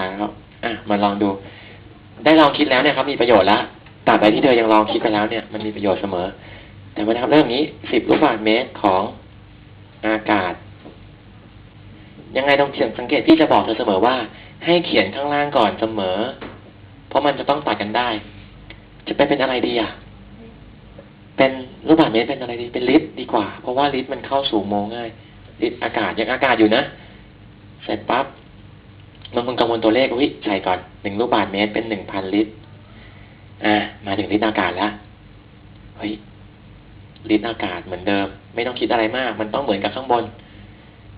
ายแล้วอะมาลองดู ได้ลองคิดแล้วเนี่ยครับมีประโยชน์ล้วตราบใดที่เธอยังลองคิดไปแล้วเนี่ยมันมีประโยชน์เสมอ แต่วันนี้ครับเริ่มนี้สิบลูกบาศก์เมตรของอากาศ ยังไงต้องเขียนสังเกตพี่จะบอกเธอเสมอว่า ให้เขียนข้างล่างก่อนเสมอ เพราะมันจะต้องตัดกันได้ จะไปเป็นอะไรดีอะเป็นลูกบาศก์เมตรเป็นอะไรดีเป็นลิตรดีกว่า เพราะว่าลิตรมันเข้าสู่โมง่ายลิตรอากาศยังอากาศอยู่นะ เสร็จปั๊บ บางคนกังวลตัวเลขวิใส่ก่อนหนึ่งลูกบาศก์เมตรเป็นหนึ่งพันลิตร อ่า มาถึงลิตรอากาศแล้วเฮ้ยลิตรอากาศเหมือนเดิม ไม่ต้องคิดอะไรมาก มันต้องเหมือนกับข้างบน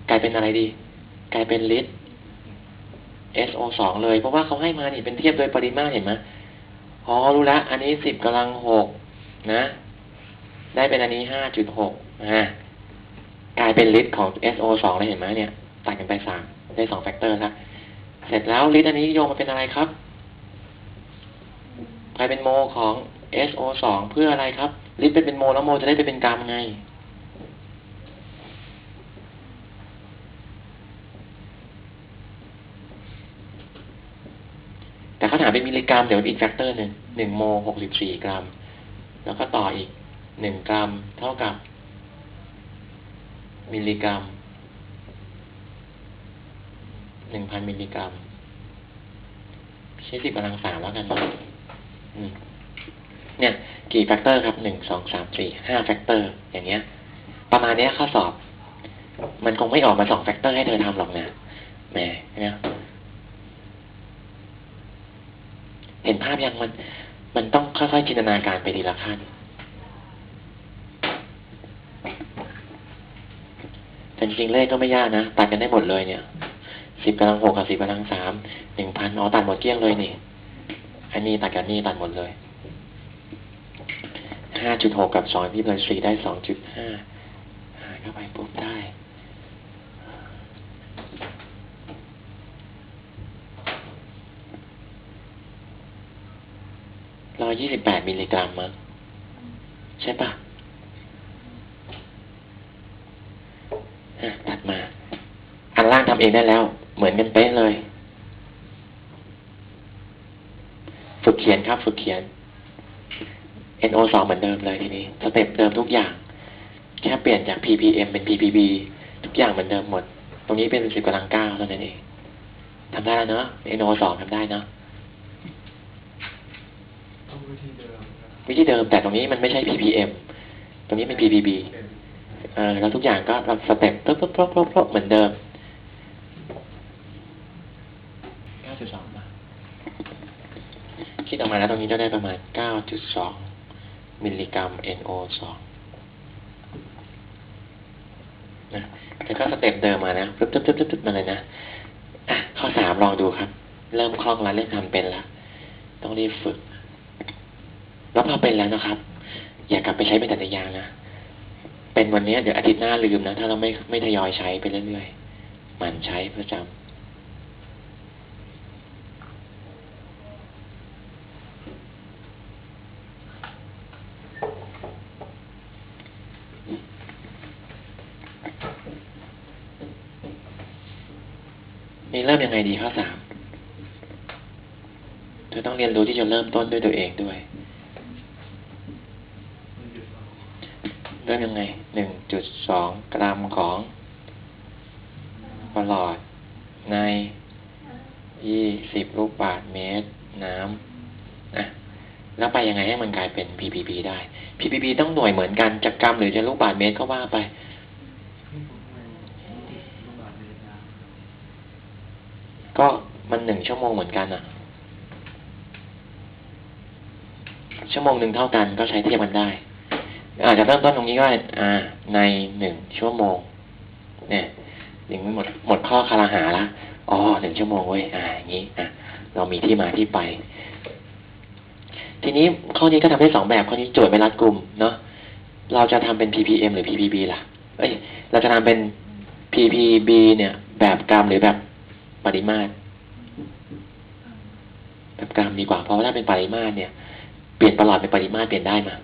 กลายเป็นอะไรดี กลายเป็นลิตร SO สองเลย เพราะว่าเขาให้มานี่เป็นเทียบโดยปริมาตรเห็นไหมอ๋อรู้ละ อันนี้สิบกำลังหกนะ ได้เป็นอันนี้ห้าจุดหกอ่ากลายเป็นลิตรของ SO สองเลยเห็นไหมเนี่ยตัดกันไปสามได้สองแฟกเตอร์ละ เสร็จแล้วลิตรอันนี้โยงมาเป็นอะไรครับกลายเป็นโมของ SO สองเพื่ออะไรครับ ลิตรเป็นเป็นโมแล้วโมจะได้ไปเป็นกรัมไง แต่เขาถามเป็นมิลลิกรัมเดี๋ยวอีกแฟกเตอร์หนึ่งหนึ่งโมหกสิบสี่กรัม แล้วก็ต่ออีกหนึ่งกรัมเท่ากับ มิลลิกรัม หนึ่งพันมิลลิกรัม ใช้สิบกำลังสามแล้วกันนะเนี่ย กี่แฟกเตอร์ครับหนึ่งสองสามสี่ห้าแฟกเตอร์ อย่างเงี้ย ประมาณเนี้ยข้อสอบ มันคงไม่ออกมาสองแฟกเตอร์ให้เธอทำหรอกนะแหมเนี่ยเห็นภาพยังมัน มันต้องค่อยๆจินตนาการไปทีละขั้นแต่จริงๆเลขก็ไม่ยากนะ ตัดกันได้หมดเลยเนี่ย สิบกำลังหกกับสิบกำลังสามหนึ่งพันอ๋อตัดหมดเกลี้ยงเลยนี่อันนี้ตัดกับนี่ตัดหมดเลยห้าจุดหกกับสองพี่เพิร์สี่ได้สองจุดห้าหารเข้าไปปุ๊บได้ร้อยยี่สิบแปดมิลลิกรัมมั้งใช่ปะ่ะตัดมา อันล่างทำเองได้แล้ว เหมือนกันเป๊ะเลย ฝึกเขียนครับ ฝึกเขียน NO สองเหมือนเดิมเลยทีนี้สเต็ปเดิมทุกอย่าง แค่เปลี่ยนจาก ppm เป็น ppb ทุกอย่างเหมือนเดิมหมด ตรงนี้เป็นสิบกำลังเก้าเท่านั้นเองทำได้แล้วเนาะ NO สองทำได้เนาะต้องวิธีเดิมครับวิธีเดิมแต่ตรงนี้มันไม่ใช่ ppm ตรงนี้เป็น ppb เออแล้วทุกอย่างก็สเต็ปปุ๊บปุ๊บปุ๊บปุ๊บปุ๊บเหมือนเดิม9.2มา คิดออกมาแล้วตรงนี้จะได้ประมาณ 9.2 มิลลิกรัม NO 2 นะแล้วก็สเต็ปเดิมมานะปุ๊บปุ๊บปุ๊บปุ๊บมาเลยนะ อะ ข้อสามลองดูครับ เริ่มคล่องแล้วเริ่มทำเป็นแล้ว ต้องรีบฝึก แล้วพอเป็นแล้วนะครับ อย่ากลับไปใช้เป็นแต่ในยางนะ เป็นวันนี้เดี๋ยวอาทิตย์หน้าลืมนะ ถ้าเราไม่ไม่ทยอยใช้ไปเรื่อยๆ มันใช้ประจำ นี่เริ่มยังไงดีข้อสามเธอต้องเรียนรู้ที่จะเริ่มต้นด้วยตัวเองด้วย เริ่มยังไงหนึ่งจุดสองกรัมของปลอดในยี่สิบลูกบาศก์เมตร น้ำนะแล้วไปยังไงให้มันกลายเป็น ppb ได้ ppb ต้องหน่วยเหมือนกันจากกรัมหรือจะลูกบาศก์เมตรก็ว่าไป ที่ผมให้ลูกบาศก์เมตรนะ ก็ มันหนึ่งชั่วโมงเหมือนกันอะชั่วโมงหนึ่งเท่ากันก็ใช้เทียบกันได้ อาจจะเริ่มต้นตรงนี้ก็ได้อ่า ในหนึ่งชั่วโมง เนี่ยยังไม่หมดหมดข้อคาราหาละอ๋อหนึ่งชั่วโมงเว้ยอ่าอย่างนี้อะเรามีที่มาที่ไป ทีนี้ข้อนี้ก็ทำได้สองแบบข้อนี้โจทย์ไม่รัดกลุ่มเนาะเราจะทำเป็น ppm หรือ ppb ล่ะ เอ้ย เราจะทำเป็น ppb เนี่ย แบบกรัมหรือแบบปริมาตร แบบกรัมดีกว่า เพราะว่าถ้าเป็นปริมาตรเนี่ย เปลี่ยนประหลอดเป็นปริมาตรเปลี่ยนได้มา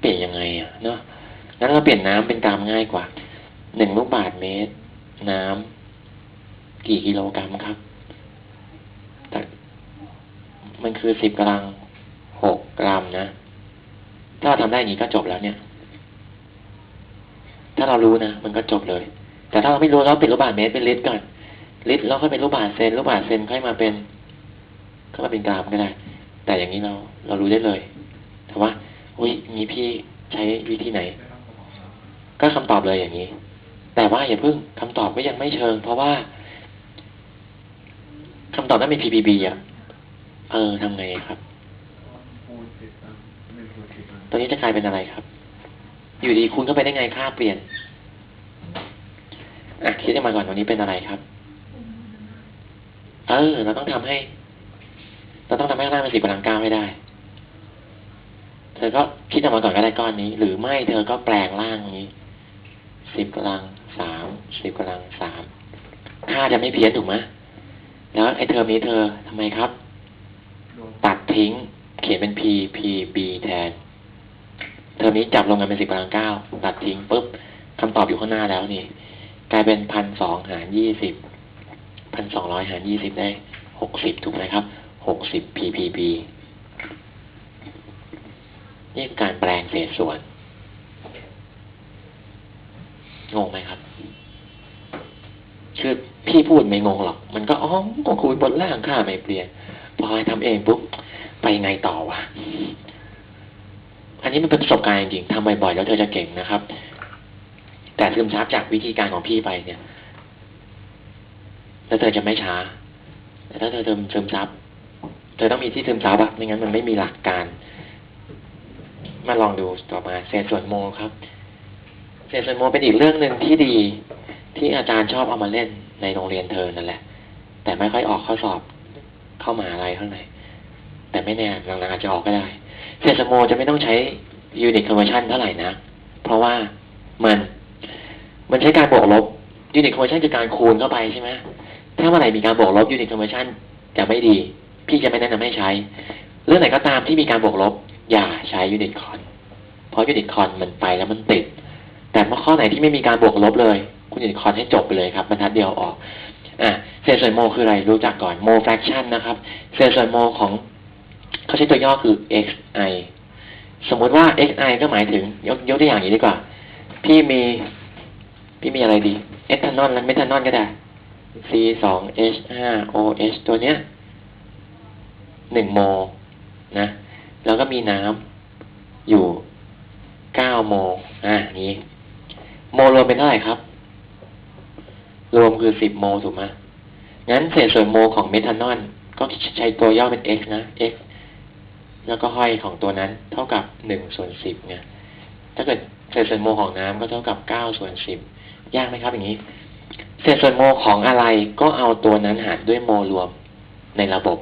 เปลี่ยนยังไงอะเนาะงั้นเราเปลี่ยนน้ำเป็นกรัมง่ายกว่า หนึ่งลูกบาศก์เมตร น้ำกี่กิโลกรัมครับมันคือสิบกำลังหกกรัมนะ ถ้าเราทำได้อย่างนี้ก็จบแล้วเนี่ย ถ้าเรารู้นะ มันก็จบเลย แต่ถ้าเราไม่รู้เราเป็นรูปบาศก์เมตรเป็นลิตรก่อนลิตรแล้วค่อยเป็นรูปบาศก์เซนรูปบาศก์เซนค่อยมาเป็น ค่อยมาเป็นกรัมก็ได้ แต่อย่างนี้เราเรารู้ได้เลยแต่ว่าอุ้ยงี้พี่ใช้วิธีไหน ก็คำตอบเลยอย่างนี้ แต่ว่าอย่าเพิ่งคำตอบก็ยังไม่เชิง เพราะว่าคำตอบนั้นเป็น PPB อะ เออทำไงครับปูนสิบอันนี้จะกลายเป็นอะไรครับ อยู่ดีคุณเข้าไปได้ไงค่าเปลี่ยนอะคิดขึ้มาก่อนตัวนี้เป็นอะไรครับ เออ เราต้องทำให้ เราต้องทำให้ข้างล่างเป็นสิบกำลังเก้าให้ได้ เธอก็คิดออกมาก่อนก็ได้ก้อนนี้ หรือไม่เธอก็แปลงร่างนี้สิบกำลังสามสิบกำลังสามค่าจะไม่เพี้ยนถูกไหมแล้วไอ้เทอมนี้เธอทำไมครับ ตัดทิ้ง เขียนเป็น p p b แทน เทอมนี้จับลงกันเป็นสิบกำลังเก้าตัดทิ้งปุ๊บคำตอบอยู่ข้างหน้าแล้วนี่ กลายเป็นพันสองหารยี่สิบพันสองร้อยหารยี่สิบได้หกสิบถูกไหมครับ หกสิบ p p b นี่การแปลงเศษส่วน งงไหมครับคือพี่พูดไม่งงหรอก มันก็อ๋อก็คูณบนล่างค่าไม่เปลี่ยน พอทำเองปุ๊บ ไปไงต่อวะ อันนี้มันเป็นประสบการณ์จริงทำบ่อยๆแล้วเธอจะเก่งนะครับ แต่ซึมซับจากวิธีการของพี่ไปเนี่ย แล้วเธอจะไม่ช้า แต่ถ้าเธอซึมซึมซับ เธอต้องมีที่ซึมซับอะไม่งั้นมันไม่มีหลักการ มาลองดูต่อมาเศษส่วนโมครับเศษส่วนโมเป็นอีกเรื่องหนึ่งที่ดี ที่อาจารย์ชอบเอามาเล่นในโรงเรียนเธอนั่นแหละ แต่ไม่ค่อยออกข้อสอบเข้ามาอะไรข้างในแต่ไม่แน่หลังๆอาจจะออกก็ได้เศษส่วนโมจะไม่ต้องใช้ยูนิตคอนเวอร์ชันเท่าไหร่นะเพราะว่ามัน มันใช้การบวกลบยูนิตคอนเวอร์ชันคือการคูณเข้าไปใช่ไหมถ้าเมื่อไหร่มีการบวกลบยูนิตคอนเวอร์ชันจะไม่ดี พี่จะไม่แนะนำให้ใช้ เรื่องไหนก็ตามที่มีการบวกลบ อย่าใช้ยูนิตคอนเพราะยูนิตคอนมันไปแล้วมันติด แต่เมื่อข้อไหนที่ไม่มีการบวกลบเลย คุณยูนิตคอนให้จบไปเลยครับบรรทัดเดียวออกอะเศษส่วนโมคืออะไรรู้จักก่อนโมแฟคชันนะครับเศษส่วนโมของเขาใช้ตัวย่อคือ xi สมมุติว่า xi ก็หมายถึงยกยกตัวอย่างอย่างนี้ดีกว่า พี่มีพี่มีอะไรดีเอทานอลและเมทานอลก็ได้ c สอง h ห้า o h ตัวเนี้ย หนึ่งโมนะ แล้วก็มีน้ำอยู่เก้าโมอะอย่านี้ โมรวมเป็นเท่าไหร่ครับ รวมคือสิบโมถูกไหมงั้นเศษส่วนโมของเมทานอลก็ใช้ตัวย่อเป็น x นะ x แล้วก็ห้อยของตัวนั้นเท่ากับหนึ่งส่วนสิบไงถ้าเกิดเศษส่วนโมของน้ำก็เท่ากับเก้าส่วนสิบยากไหมครับอย่างนี้ เศษส่วนโมของอะไรก็เอาตัวนั้นหารด้วยโมรวมในระบบ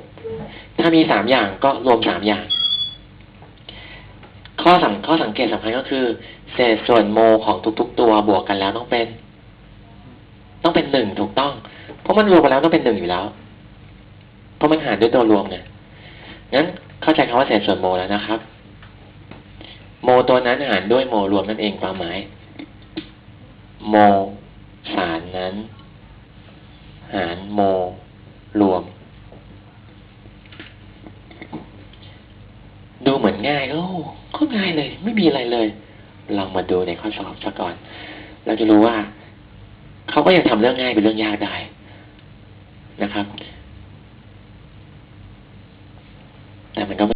ถ้ามีสามอย่างก็รวมสามอย่าง ข้อสังข้อสังเกตสำคัญก็คือ เศษส่วนโมของทุก ๆ ตัวบวกกันแล้วต้องเป็น ต้องเป็นหนึ่งถูกต้อง เพราะมันรวมกันแล้วต้องเป็นหนึ่งอยู่แล้ว เพราะมันหารด้วยตัวรวมไงงั้นเข้าใจคำว่าเศษส่วนโมแล้วนะครับ โมตัวนั้นหารด้วยโมรวมนั่นเองความหมาย โมสารนั้น หารโมรวม ดูเหมือนง่ายโอ้ก็ง่ายเลย ไม่มีอะไรเลย ลองมาดูในข้อสอบซะก่อน เราจะรู้ว่า เขาก็ยังทำเรื่องง่ายเป็นเรื่องยากได้นะครับ